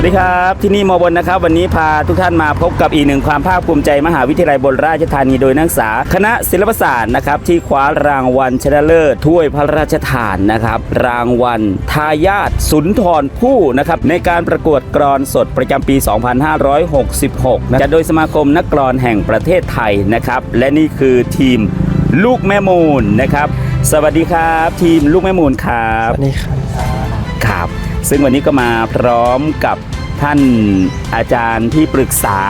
วัสดีครับ ที่นี่มอบนนะครับ วันนี้พาทุกท่านมาพบกับอีกหนึ่งความภาคภูมิใจมหาวิทยาลัยบนราชธานีโดยนักศึกษา คณะศิลปศาสตร์นะครับที่คว้ารางวัลชนะเลิศถ้วยพระราชทานนะครับ รางวัลทายาทสุนทรผู้นะครับในการประกวดกรอนสดประจำปี 2566นะจัดโดยสมาคมนักกรอนแห่งประเทศไทยนะครับ และนี่คือทีมลูกแม่มูลนะครับ สวัสดีครับ ทีมลูกแม่มูลครับนี่ครับครับ ซึ่งวันนี้ก็มาพร้อมกับท่านอาจารย์ที่ปรึกษา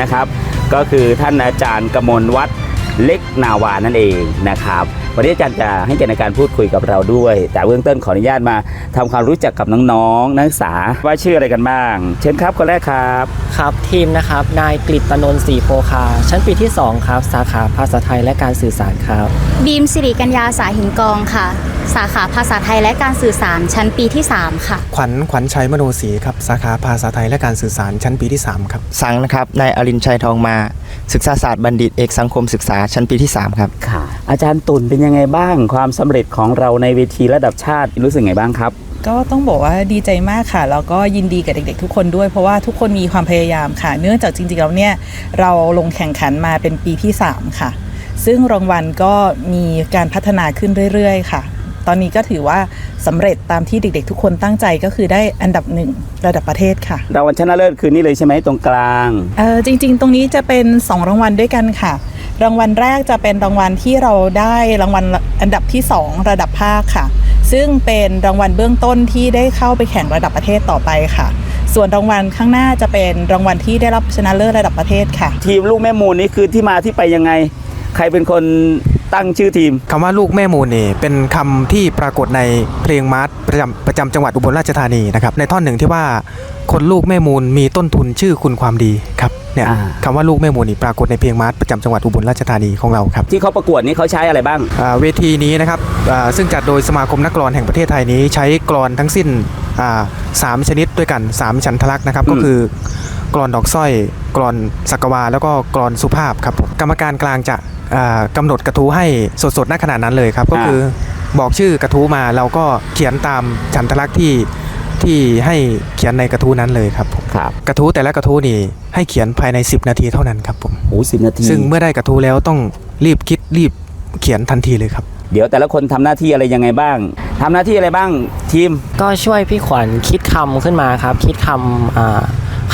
นะครับ ก็คือท่านอาจารย์กมลวัฒน์เล็กนาวานั่นเองนะครับวันนี้อาจารย์จะให้เกียรติในการพูดคุยกับเราด้วย แต่เบื้องต้นขออนุญาตมาทำความรู้จักกับน้องๆนักศึกษาว่าชื่ออะไรกันบ้าง เชิญครับคนแรกครับครับทีมนะครับนายกฤตตนนท์ศรีโพคา ชั้นปีที่ 2 ครับ สาขาภาษาไทยและการสื่อสารครับ บีมสิริกัญญาสาหินกองค่ะ สาขาภาษาไทยและการสื่อสารชั้นปีที่ 3 ค่ะ ขวัญขวัญชัยมโนศรีครับสาขาภาษาไทยและการสื่อสารชั้นปีที่ 3 ครับสังนะครับนายอรินทร์ชัยทองมา ศึกษาศาสตร์บัณฑิตเอกสังคมศึกษาชั้นปีที่ 3 ครับค่ะ อาจารย์ตุลเป็นยังไงบ้างความสำเร็จของเราในเวทีระดับชาติรู้สึกไงบ้างครับก็ต้องบอกว่าดีใจมากค่ะแล้วก็ยินดีกับเด็กๆ ทุกคนด้วย เพราะว่าทุกคนมีความพยายามค่ะ เนื่องจากจริงๆแล้วเนี่ยเราลงแข่งขันมาเป็นปีที่ 3 ค่ะ ซึ่งรางวัลก็มีการพัฒนาขึ้นเรื่อยๆ ค่ะ ตอนนี้ก็ถือว่าสำเร็จตามที่เด็กๆ ทุกคนตั้งใจก็คือได้อันดับหนึ่งระดับประเทศค่ะรางวัลชนะเลิศคือนี่เลยใช่ไหมตรงกลางเออจริง ๆ ตรงนี้จะเป็น 2 รางวัลด้วยกันค่ะ รางวัลแรกจะเป็นรางวัลที่เราได้รางวัลอันดับที่ 2 ระดับภาคค่ะ ซึ่งเป็นรางวัลเบื้องต้นที่ได้เข้าไปแข่งระดับประเทศต่อไปค่ะ ส่วนรางวัลข้างหน้าจะเป็นรางวัลที่ได้รับชนะเลิศระดับประเทศค่ะ ทีมลูกแม่มูลนี่คือที่มาที่ไปยังไง ใครเป็นคน ตั้งชื่อทีม คำว่าลูกแม่มูลนี่เป็นคำที่ปรากฏในเพลงมาร์ชประจำประจำจังหวัดอุบลราชธานีนะครับในท่อนหนึ่งที่ว่าคนลูกแม่มูลมีต้นทุนชื่อคุณความดีครับเนี่ยอ่า คำว่าลูกแม่มูลนี่ปรากฏในเพลงมาร์ชประจำจังหวัดอุบลราชธานีของเราครับ ที่เขาประกวดนี่เขาใช้อะไรบ้าง อ่าเวทีนี้นะครับอ่าซึ่งจัดโดยสมาคมนักกลอนแห่งประเทศไทยนี้ใช้กลอนทั้งสิ้นอ่าสามชนิดด้วยกันสามฉันทลักษณ์นะครับอืมก็คือกลอนดอกสร้อยกลอนสักวาแล้วก็กลอนสุภาพครับผมกรรมการกลางจะ อ่ากำหนดกระทู้ให้สดๆณขณะนั้นเลยครับ ก็คือบอกชื่อกระทู้มาเราก็เขียนตามฉันทลักษณ์ที่ที่ให้เขียนในกระทู้นั้นเลยครับผมครับกระทู้แต่ละกระทู้นี่ให้เขียนภายใน 10 นาทีเท่านั้นครับผมโอ้สิบนาทีซึ่งเมื่อได้กระทู้แล้วต้องรีบคิดรีบเขียนทันทีเลยครับ เดี๋ยวแต่ละคนทำหน้าที่อะไรยังไงบ้างทำหน้าที่อะไรบ้างทีม ก็ช่วยพี่ขวัญคิดคำขึ้นมาครับ คิดคำอ่า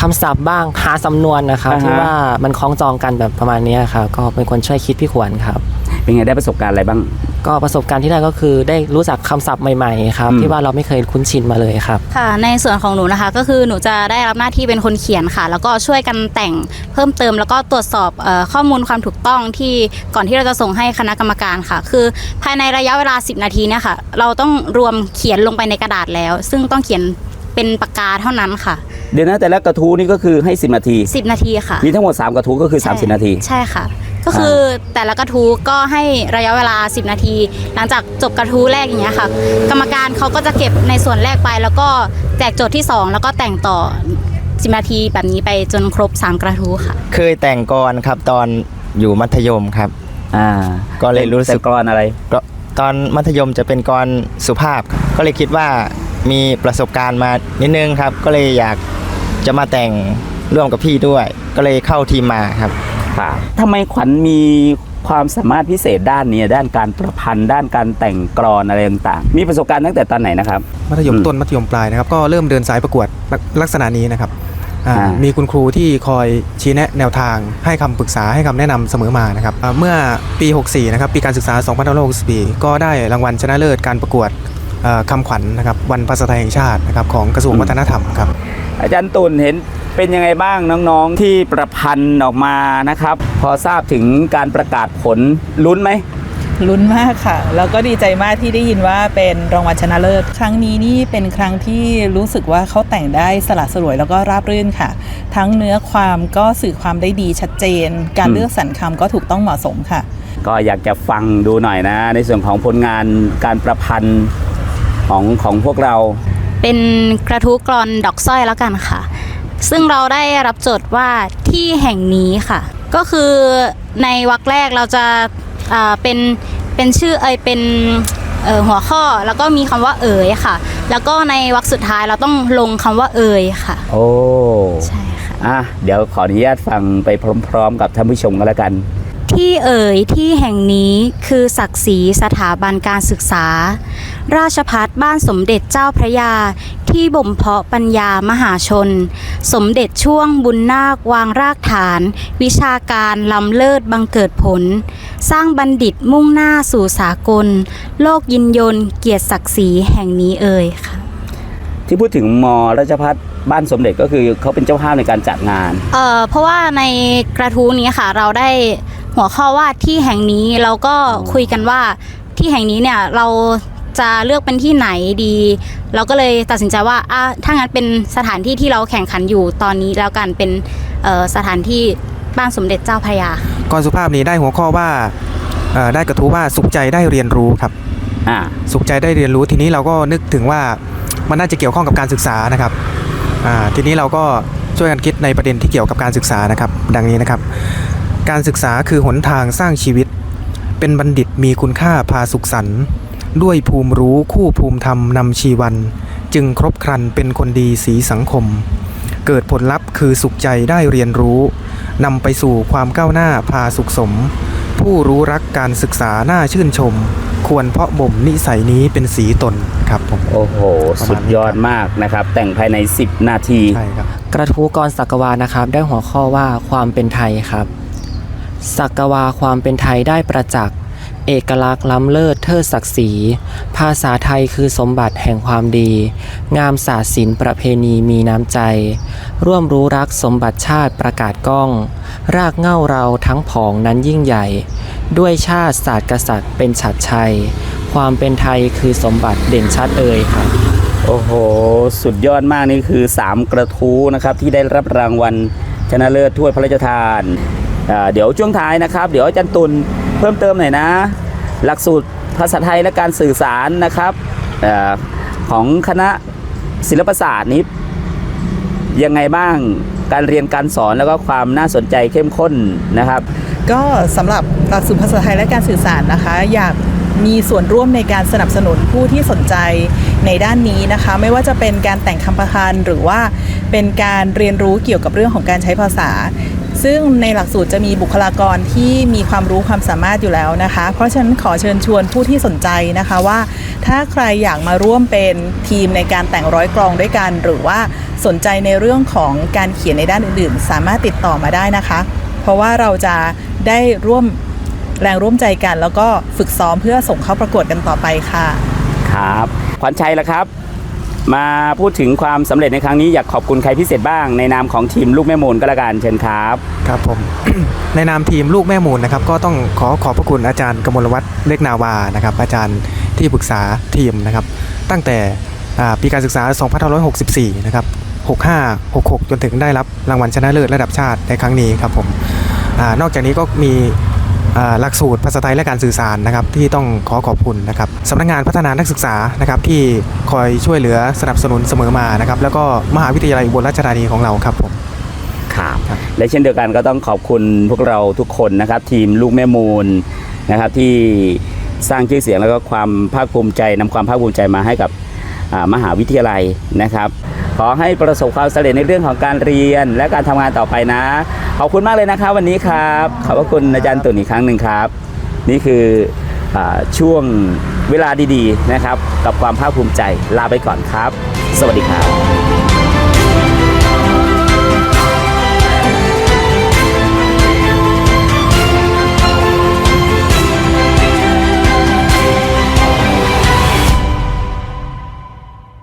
คำศัพท์บ้างหาสำนวนนะครับ อ่าฮะ ที่ว่ามันคล้องจองกันแบบประมาณเนี้ยครับก็เป็นคนช่วยคิดพี่ขวัญครับ เป็นไงได้ประสบการณ์อะไรบ้าง ก็ประสบการณ์ที่ได้ก็คือได้รู้จักคำศัพท์ใหม่ๆครับ อืม ที่ว่าเราไม่เคยคุ้นชินมาเลยครับ ค่ะในส่วนของหนูนะคะก็คือหนูจะได้รับหน้าที่เป็นคนเขียนค่ะ แล้วก็ช่วยกันแต่งเพิ่มเติม แล้วก็ตรวจสอบเออข้อมูลความถูกต้องที่ก่อนที่เราจะส่งให้คณะกรรมการค่ะ คือภายในระยะเวลา 10 นาทีเนี่ยค่ะ เราต้องรวมเขียนลงไปในกระดาษแล้ว ซึ่งต้องเขียนเป็นปากกาเท่านั้นค่ะ เดี๋ยวนะแต่ละกระทู้นี่ก็คือให้ 10 นาที 10 นาทีค่ะ มีทั้งหมด 3 กระทู้ก็คือ 30 นาที ใช่ค่ะ ก็คือแต่ละกระทู้ก็ให้ระยะเวลา 10 นาที หลังจากจบกระทู้แรกอย่างเงี้ยค่ะ กรรมการเขาก็จะเก็บในส่วนแรกไป แล้วก็แจกโจทย์ที่ 2 แล้วก็แต่งต่อ 10 นาทีแบบนี้ไปจนครบ 3 กระทู้ค่ะ เคยแต่งกรครับตอนอยู่มัธยมครับ อ่า ก็เลยรู้สึกแต่กรอนอะไรก็ตอนมัธยมจะเป็นกรสุภาพ ก็เลยคิดว่า มีประสบการณ์มานิดนึงครับ ก็เลยอยากจะมาแต่งร่วมกับพี่ด้วย ก็เลยเข้าทีมมาครับค่ะทำไมขวัญมีความสามารถพิเศษด้านนี้ด้านการประพันธ์ด้านการแต่งกรอนอะไรต่างๆ มีประสบการณ์ตั้งแต่ตอนไหนนะครับ มัธยมอืมต้นมัธยมปลายนะครับ ก็เริ่มเดินสายประกวดลักลักษณะนี้นะครับอ่าอ่ามีมีคุณครูที่คอยชี้แนะแนวทาง ให้คำปรึกษาให้คำแนะนำเสมอมานะครับอ่าเมื่อปี 64 นะครับ ปีการศึกษา 2564 ก็ได้รางวัลชนะเลิศการประกวดเอ่อ คำขวัญนะครับวันภาษาไทยแห่งชาตินะครับของกระทรวงวัฒนธรรมครับ อาจารย์ตุลเห็นเป็นยังไงบ้างน้องๆที่ประพันธ์ออกมานะครับ พอทราบถึงการประกาศผลลุ้นไหมลุ้นมากค่ะ แล้วก็ดีใจมากที่ได้ยินว่าเป็นรางวัลชนะเลิศครั้งนี้นี่เป็นครั้งที่รู้สึกว่าเขาแต่งได้สละสลวยแล้วก็ราบรื่นค่ะ ทั้งเนื้อความก็สื่อความได้ดีชัดเจน การอืมเลือกสรรคำก็ถูกต้องเหมาะสมค่ะ ก็อยากจะฟังดูหน่อยนะ ในส่วนของผลงานการประพันธ์ ของของพวกเรา เป็นกระทู้กรอนดอกสร้อยแล้วกันค่ะ ซึ่งเราได้รับโจทย์ว่าที่แห่งนี้ค่ะ ก็คือในวรรคแรกเราจะอ่าเป็นเป็นชื่อเอยเป็นเอ่อหัวข้อแล้วก็มีคำว่าเอ๋ยค่ะ แล้วก็ในวรรคสุดท้ายเราต้องลงคำว่าเอ๋ยค่ะ โอ้ใช่ค่ะอะเดี๋ยวขออนุญาตฟังไปพร้อม ๆ กับท่านผู้ชมกันแล้วกัน ที่เอ่ยที่แห่งนี้คือศักดิ์ศรีสถาบันการศึกษา ราชพัฒบ้านสมเด็จเจ้าพระยา ที่บ่มเพาะปัญญามหาชน สมเด็จช่วงบุญนาควางรากฐาน วิชาการล้ำเลิศบังเกิดผล สร้างบัณฑิตมุ่งหน้าสู่สากล โลกยินยนต์เกียรติศักดิ์ศรีแห่งนี้เอ่ยค่ะที่พูดถึงมราชพัฒบ้านสมเด็จก็คือเขาเป็นเจ้าภาพในการจัดงาน เอ่อเพราะว่าในกระทู้นี้ค่ะเราได้ หัวข้อว่าที่แห่งนี้เราก็คุยกันว่าที่แห่งนี้เนี่ยเราจะเลือกเป็นที่ไหนดี เราก็เลยตัดสินใจว่าอะถ้างั้นเป็นสถานที่ที่เราแข่งขันอยู่ตอนนี้แล้วกันเป็นเอ่อสถานที่บ้านสมเด็จเจ้าพระยากรสุภาพนี้ได้หัวข้อว่าเอ่อได้กระทู้ว่าสุขใจได้เรียนรู้ครับอ่าสุขใจได้เรียนรู้ทีนี้เราก็นึกถึงว่ามันน่าจะเกี่ยวข้องกับการศึกษานะครับอ่าทีนี้เราก็ช่วยกันคิดในประเด็นที่เกี่ยวกับการศึกษานะครับ ดังนี้นะครับ การศึกษาคือหนทางสร้างชีวิต เป็นบัณฑิตมีคุณค่าพาสุขสันต์ด้วยภูมิรู้คู่ภูมิธรรมนำชีวัน จึงครบครันเป็นคนดีสีสังคม เกิดผลลัพธ์คือสุขใจได้เรียนรู้นำไปสู่ความก้าวหน้าพาสุขสม ผู้รู้รักการศึกษาน่าชื่นชม ควรเพาะบ่มนิสัยนี้เป็นสีตนครับผมโอ้โห สุดยอดมากนะครับ แต่งภายใน 10 นาที ใช่ครับ กระทู้กรสักวานะครับ ได้หัวข้อว่าความเป็นไทยครับ สักวาความเป็นไทยได้ประจักษ์เอกลักษณ์ล้ำเลิศเทิดศักดิ์ศรี ภาษาไทยคือสมบัติแห่งความดี งามศาสศิลประเพณีมีน้ำใจ ร่วมรู้รักสมบัติชาติประกาศก้อง รากเง้าเราทั้งผองนั้นยิ่งใหญ่ ด้วยชาติศาสตร์กษัตริย์เป็นฉัดชัย ความเป็นไทยคือสมบัติเด่นชัดเอ่ยครับโอ้โห สุดยอดมากนี่คือ 3 กระทู้นะครับที่ได้รับรางวัลชนะเลิศถ้วยพระราชทาน เดี๋ยวช่วงท้ายนะครับ เดี๋ยวอาจารย์ตุลเพิ่มเติมหน่อยนะ หลักสูตรภาษาไทยและการสื่อสารนะครับอของคณะศิลปศาสตร์นี้ยังไงบ้างการเรียนการสอนแล้วก็ความน่าสนใจเข้มข้นนะครับ ก็สำหรับหลักสูตรภาษาไทยและการสื่อสารนะคะ อยากมีส่วนร่วมในการสนับสนุนผู้ที่สนใจในด้านนี้นะคะ ไม่ว่าจะเป็นการแต่งคำประพันธ์หรือว่าเป็นการเรียนรู้เกี่ยวกับเรื่องของการใช้ภาษา ซึ่งในหลักสูตรจะมีบุคลากรที่มีความรู้ความสามารถอยู่แล้วนะคะ เพราะฉะนั้นขอเชิญชวนผู้ที่สนใจนะคะว่า ถ้าใครอยากมาร่วมเป็นทีมในการแต่งร้อยกรองด้วยกัน หรือว่าสนใจในเรื่องของการเขียนในด้านอื่นๆ สามารถติดต่อมาได้นะคะ เพราะว่าเราจะได้ร่วมแรงร่วมใจกัน แล้วก็ฝึกซ้อมเพื่อส่งเข้าประกวดกันต่อไปค่ะ ครับขวัญชัยละครับ มาพูดถึงความสำเร็จในครั้งนี้อยากขอบคุณใครพิเศษบ้าง ในนามของทีมลูกแม่มูลก็แล้วกันเชิญครับ ครับผม ในนามทีมลูกแม่มูลนะครับ ก็ต้องขอขอบพระคุณอาจารย์กมลวัฒน์เล็กนาวานะครับ อาจารย์ที่ปรึกษาทีมนะครับ ตั้งแต่ปีการศึกษา 2564 นะครับ 65 66 จนถึงได้รับรางวัลชนะเลิศระดับชาติในครั้งนี้ครับผมอนอกจากนี้ก็มี หลักสูตรภาษาไทยและการสื่อสารนะครับที่ต้องขอขอบคุณนะครับสำนักงานพัฒนานักศึกษานะครับที่คอยช่วยเหลือสนับสนุนเสมอมานะครับแล้วก็มหาวิทยาลัยอุบลราชธานีของเราครับผมครับและเช่นเดียวกันก็ต้องขอบคุณพวกเราทุกคนนะครับ ทีมลูกแม่มูลนะครับที่สร้างชื่อเสียงแล้วก็ความภาคภูมิใจนำความภาคภูมิใจมาให้กับอ่ามหาวิทยาลัยนะครับ ขอให้ประสบความสำเร็จในเรื่องของการเรียน และการทำงานต่อไปนะ ขอบคุณมากเลยนะครับวันนี้ครับ ขอบพระคุณอาจารย์ตุ่นอีกครั้งหนึ่งครับ นี่คืออาช่วงเวลาดีๆนะครับ กับความภาคภูมิใจลาไปก่อนครับ สวัสดีครับ